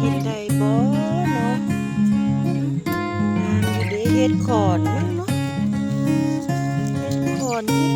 กินได้บ่เนาะน้ำอยู่ดีเฮ็ดขอนมั้งเนาะเฮ็ดขอนเฮ็ด